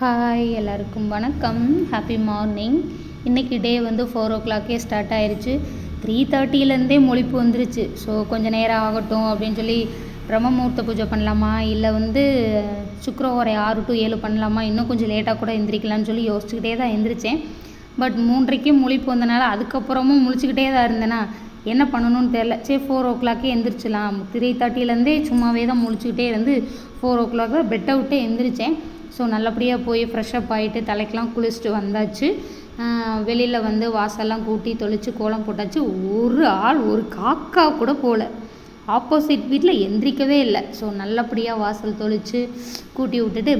Hi எல்லாருக்கும் வணக்கம். Happy morning இன்றைக்கி டே வந்து ஃபோர் ஓ கிளாக்கே ஸ்டார்ட் ஆயிடுச்சு த்ரீ தேர்ட்டிலேருந்தே மொழிப்பு வந்துருச்சு. ஸோ கொஞ்சம் நேரம் ஆகட்டும் அப்படின்னு சொல்லி பிரம்மமூர்த்த பூஜை பண்ணலாமா? இல்லை வந்து சுக்கரஹோரை ஆறு டு ஏழு பண்ணலாமா? இன்னும் கொஞ்சம் லேட்டாக கூட எந்திரிக்கலாம்னு சொல்லி யோசிச்சுக்கிட்டே தான் எந்திரிச்சேன். பட் மூன்றைக்கும் முழிப்பு வந்தனால அதுக்கப்புறமும் முழிச்சுக்கிட்டே தான் இருந்தேன்னா என்ன பண்ணணும்னு தெரில சரி ஃபோர் ஓ கிளாக்கே எந்திரிச்சிடலாம். த்ரீ தேர்ட்டிலேருந்தே சும்மாவே தான் முழிச்சுக்கிட்டே இருந்து ஃபோர் ஓ கிளாக் பெட்டை விட்டு எந்திரிச்சேன். ஸோ நல்லபடியாக போய் ஃப்ரெஷ்அப் ஆகிட்டு தலைக்கெலாம் குளிச்சுட்டு வந்தாச்சு. வெளியில் வந்து வாசல்லாம் கூட்டி தொளித்து கோலம் போட்டாச்சு. ஒரு ஆள் ஒரு காக்கா கூட போகல ஆப்போசிட் வீட்டில் எந்திரிக்கவே இல்லை. ஸோ நல்லபடியாக வாசல் தொளித்து கூட்டி விட்டுட்டு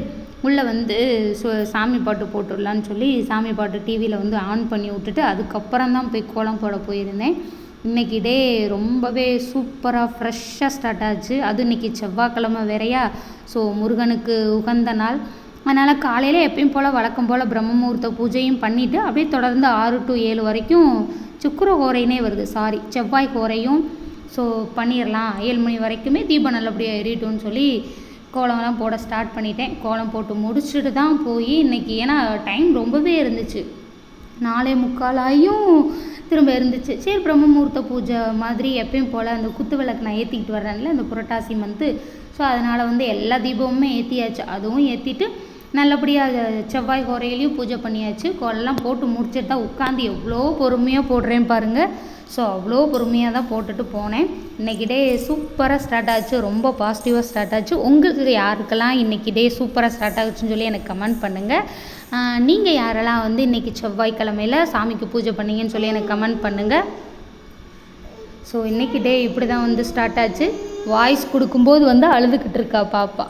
உள்ளே வந்து சு சாமி பாட்டு போட்டுடலான்னு சொல்லி சாமி பாட்டு டிவியில் வந்து ஆன் பண்ணி விட்டுட்டு அதுக்கப்புறம் தான் போய் கோலம் போட போயிருந்தேன். இன்றைக்கி டே ரொம்பவே சூப்பராக ஃப்ரெஷ்ஷாக ஸ்டார்ட் ஆச்சு. அது இன்றைக்கி செவ்வாய்க்கிழமை வேறையா? ஸோ முருகனுக்கு உகந்த நாள். அதனால் காலையில் எப்பயும் போல் வழக்கம் போல் பிரம்ம முகூர்த்த பூஜையும் பண்ணிவிட்டு அப்படியே தொடர்ந்து ஆறு டு ஏழு வரைக்கும் சுக்கர ஹோரைனே வருது. சாரி செவ்வாய் கோரையும் ஸோ பண்ணிடலாம் ஏழு மணி வரைக்குமே தீபம் நல்லபடியாக எரியட்டும்னு சொல்லி கோலம்லாம் போட ஸ்டார்ட் பண்ணிட்டேன். கோலம் போட்டு முடிச்சுட்டு தான் போய் இன்றைக்கி ஏன்னா டைம் ரொம்பவே இருந்துச்சு. நாலே முக்காலாயும் இருந்துச்சு. சரி பிரம்மமுகூர்த்த பூஜை மாதிரி எப்பயும் போல் அந்த குத்து விளக்கு நான் ஏற்றிக்கிட்டு வர்றேன்ல அந்த புரட்டாசி மந்த்து ஸோ அதனால் வந்து எல்லா தீபமுமே ஏற்றியாச்சு அதுவும் ஏற்றிட்டு நல்லபடியாக செவ்வாய் குறையிலையும் பூஜை பண்ணியாச்சு. கோலெல்லாம் போட்டு முடிச்சுட்டு தான் உட்காந்து எவ்வளோ பொறுமையாக போடுறேன் பாருங்கள் ஸோ அவ்வளோ பொறுமையாக தான் போட்டுட்டு போனேன். இன்றைக்கி டே சூப்பராக ஸ்டார்ட் ஆச்சு. ரொம்ப பாசிட்டிவாக ஸ்டார்ட் ஆச்சு. உங்களுக்கு யாருக்கெல்லாம் இன்றைக்கி டே சூப்பராக ஸ்டார்ட் ஆகுச்சுன்னு சொல்லி எனக்கு கமெண்ட் பண்ணுங்கள் நீங்கள் யாரெல்லாம் வந்து இன்றைக்கி செவ்வாய்க்கிழமையில் சாமிக்கு பூஜை பண்ணீங்கன்னு சொல்லி எனக்கு கமெண்ட் பண்ணுங்கள் ஸோ இன்றைக்கி டே இப்படி தான் வந்து ஸ்டார்ட் ஆச்சு. வாய்ஸ் கொடுக்கும்போது வந்து அழுதுகிட்டு இருக்கா பாப்பா.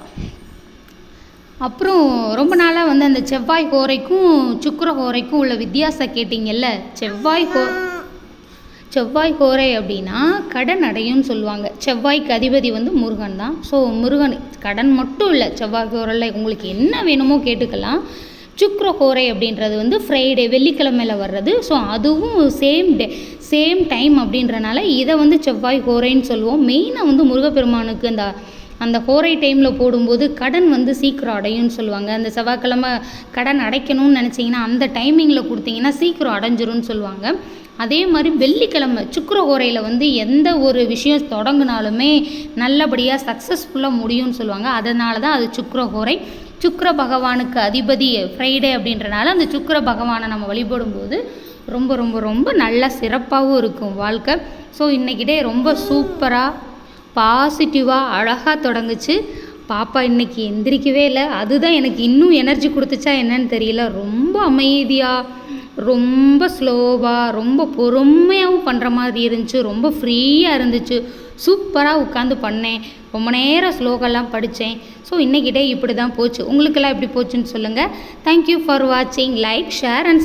அப்புறம் ரொம்ப நாளாக வந்து அந்த செவ்வாய் கோரைக்கும் சுக்கர கோரைக்கும் உள்ள வித்தியாசம் கேட்டிங்கல்ல? செவ்வாய் கோ செவ்வாய் கோரை அப்படின்னா கடன் அடையும்னு சொல்லுவாங்க. செவ்வாய்க்கு அதிபதி வந்து முருகன் தான். ஸோ முருகன் கடன் மட்டும் இல்லை செவ்வாய் கோரையில் உங்களுக்கு என்ன வேணுமோ கேட்டுக்கலாம். சுக்ர கோரை அப்படின்றது வந்து ஃப்ரைடே வெள்ளிக்கிழமையில் வர்றது. ஸோ அதுவும் சேம் டே சேம் டைம் அப்படின்றனால இதை வந்து செவ்வாய் கோரைன்னு சொல்லுவோம். மெயினாக வந்து முருகப்பெருமானுக்கு அந்த அந்த ஹோரை டைமில் போடும்போது கடன் வந்து சீக்கிரம் அடையும்னு சொல்லுவாங்க. அந்த செவ்வாய்க்கிழமை கடன் அடைக்கணும்னு நினச்சிங்கன்னா அந்த டைமிங்கில் கொடுத்தீங்கன்னா சீக்கிரம் அடைஞ்சிரும்னு சொல்லுவாங்க. அதே மாதிரி வெள்ளிக்கிழமை சுக்கர ஓரையில் வந்து எந்த ஒரு விஷயம் தொடங்கினாலுமே நல்லபடியாக சக்ஸஸ்ஃபுல்லாக முடியும்னு சொல்லுவாங்க. அதனால தான் அது சுக்கர ஓரை சுக்கர பகவானுக்கு அதிபதி ஃப்ரைடே அப்படின்றனால அந்த சுக்கர பகவானை நம்ம வழிபடும்போது ரொம்ப ரொம்ப ரொம்ப நல்லா சிறப்பாகவும் இருக்கும் வாழ்க்கை. ஸோ இன்றைக்கிட்டே ரொம்ப சூப்பராக பாசிட்டிவாக அழகாக தொடங்குச்சு. பாப்பா இன்றைக்கி எந்திரிக்கவே இல்லை. அதுதான் எனக்கு இன்னும் எனர்ஜி கொடுத்துச்சா என்னன்னு தெரியல. ரொம்ப அமைதியாக ரொம்ப ஸ்லோவாக ரொம்ப பொறுமையாகவும் பண்ணுற மாதிரி இருந்துச்சு. ரொம்ப ஃப்ரீயாக இருந்துச்சு. சூப்பராக உட்காந்து பண்ணேன். ரொம்ப நேரம் ஸ்லோகெல்லாம் படித்தேன் ஸோ இன்றைக்கிட்டே இப்படி தான் போச்சு. உங்களுக்கெல்லாம் எப்படி போச்சுன்னு சொல்லுங்கள் தேங்க்யூ ஃபார் வாட்சிங் லைக் ஷேர் அண்ட்